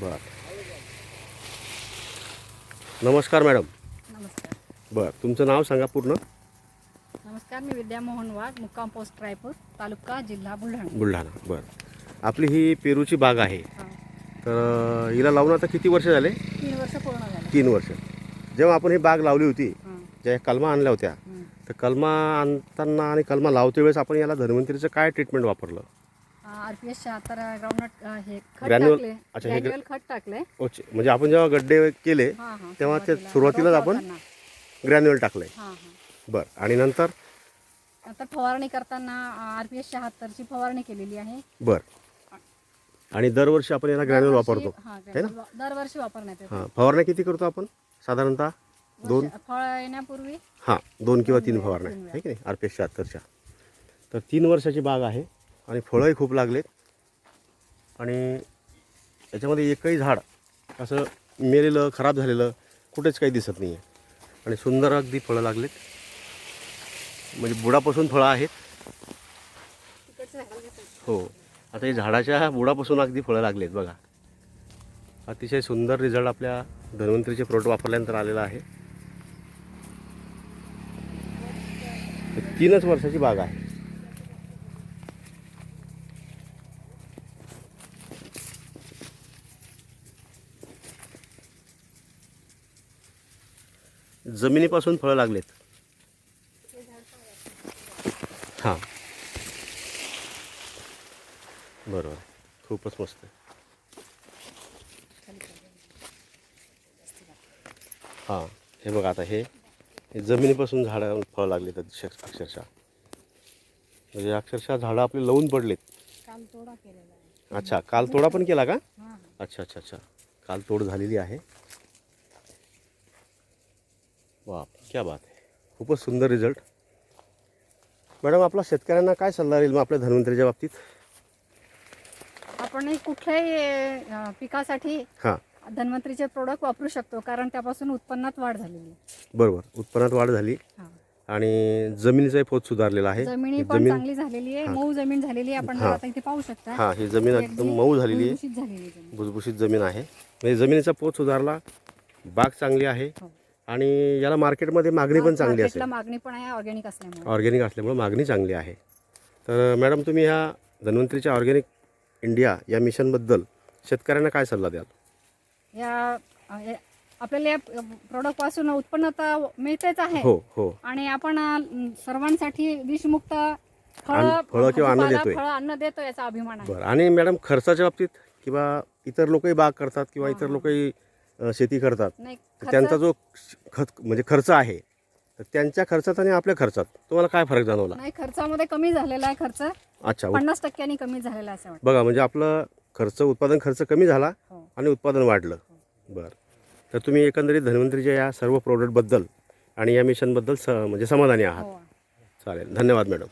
बरं. नमस्कार मॅडम. नमस्कार. बरं तुमचं नाव सांगा पूर्ण. नमस्कार मी विद्या मोहन वाघ मुक्काम पोस्ट रायपूर तालुका जिल्हा बुलढाणा. बुलढाणा बरं. आपली ही पेरूची बाग आहे. तर हिला लावून आता किती वर्ष झाले? तीन वर्ष पूर्ण झाले. तीन वर्ष. जेव्हा आपण ही बाग लावली होती ज्या कलमा आणल्या होत्या तर कलमा आणताना आणि कलमा लावते वेळेस आपण याला धन्वंतरीचं काय ट्रीटमेंट वापरलं? आर पी एस शहात्तर ग्राउंडनट हे खत टाकले. अच्छा, हे ग्रॅन्युअल खत टाकले. ओके म्हणजे आपण जेव्हा गड्डे केले हा हा तेव्हा ते सुरुवातीला सुरुवातीलाच आपण-. ग्रॅन्युअल टाकलं हा हा. बरं आणि नंतर? आता फवारणी करताना आर पी एस शहात्तरची फवारणी केलेली आहे. बरं. आणि दरवर्षी आपण याला ग्रॅन्युअल दरवर्षी- वापरतो. हा, है ना? granular वा- दरवर्षी वापरण्यात येतो. हां फवारण्या किती करतो आपण? साधारणतः दोन वर्ष- फळ येण्यापूर्वी हां दोन किंवा तीन फवारण्या. तीन वेळा. आहे की नाही? आर पी एस शहात्तरच्या तर तीन वर्षाची बाग आहे. आणि फळंही खूप लागलेत. आणि याच्यामध्ये एकही झाड असं मेलेलं खराब झालेलं कुठेच काही दिसत नाही आहे आणि सुंदर अगदी फळं लागलेत. म्हणजे बुडापासून फळं आहेत. हो. आता हे झाडाच्या बुडापासून अगदी फळं लागलेत बघा. अतिशय सुंदर रिझल्ट आपल्या धन्वंतरीचे प्रोडक्ट वापरल्यानंतर आलेला आहे. तीनच वर्षाची बाग आहे. जमिनीपासून फळं लागलेत. हां. बरोबर. खूपच मस्त हां. हे बघा आता हे जमिनीपासून झाडं फळं लागलेत अक्षर अक्षरशः. म्हणजे अक्षरशः झाडं आपली लावून पडलेत. अच्छा काल तोडा पण केला का. अच्छा अच्छा अच्छा. काल तोड झालेली आहे. वा क्या बात आहे खूपच सुंदर रिझल्ट मॅडम आपला शेतकऱ्यांना काय सल्ला राहील मग आपल्या धन्वंतरीच्या बाबतीत? आपण कुठल्याही पिकासाठी हां. धन्वंतरीचे प्रोडक्ट वापरू शकतो कारण त्यापासून उत्पन्नात वाढ झालेली. बरोबर उत्पन्नात वाढ झाली. आणि जमिनीचाही पोत सुधारलेला आहे. जमिनी पण चांगली झालेली आहे मऊ जमीन झालेली आहे आपण. आता इथे पाहू शकता. हां ही जमीन एकदम मऊ झालेली आहे. भुसभुशीत झालेली जमीन. भुसभुशीत जमीन आहे. म्हणजे जमिनीचा पोत सुधारला बाग चांगली आहे. हो. आणि याला मार्केटमध्ये मागणी पण चांगली असेल. मागणी पण आहे ऑर्गॅनिक असल्यामुळे. ऑर्गॅनिक असल्यामुळे मागणी चांगली आहे. तर मॅडम तुम्ही ह्या धन्वंतरीच्या ऑर्गॅनिक इंडिया या मिशनबद्दल शेतकऱ्यांना काय सल्ला द्याल? या हे- आपल्याला या प्रोडक्टपासून उत्पन्न तर मिळतेच आहे. हो हो. आणि आपण अ, सर्वांसाठी विषमुक्त फळ अन्न- फळं किंवा अन्न देतोय. फळ अन्न देतो याचा अभिमान आहे. बरं. आणि मॅडम खर्चाच्या बाबतीत किंवा इतर लोकही बाग करतात किंवा इतर लोकही शेती करतात. नाही तर खर्च- त्यांचा जो खत म्हणजे खर्च आहे तर त्यांच्या खर्चात आणि आपल्या खर्चात तुम्हाला काय फरक जाणवला? नाही खर्चामध्ये कमी झालेला आहे खर्च. अच्छा पन्नास टक्क्यांनी कमी झालेला आहे असं वाटतं. बघा म्हणजे आपलं खर्च उत्पादन खर्च कमी झाला हो. आणि उत्पादन वाढलं. बरं. तर तुम्ही एकंदरीत धन्वंतरीच्या या सर्व प्रोडक्टबद्दल आणि या मिशनबद्दल स म्हणजे समाधानी आहात. हो. चालेल. धन्यवाद मॅडम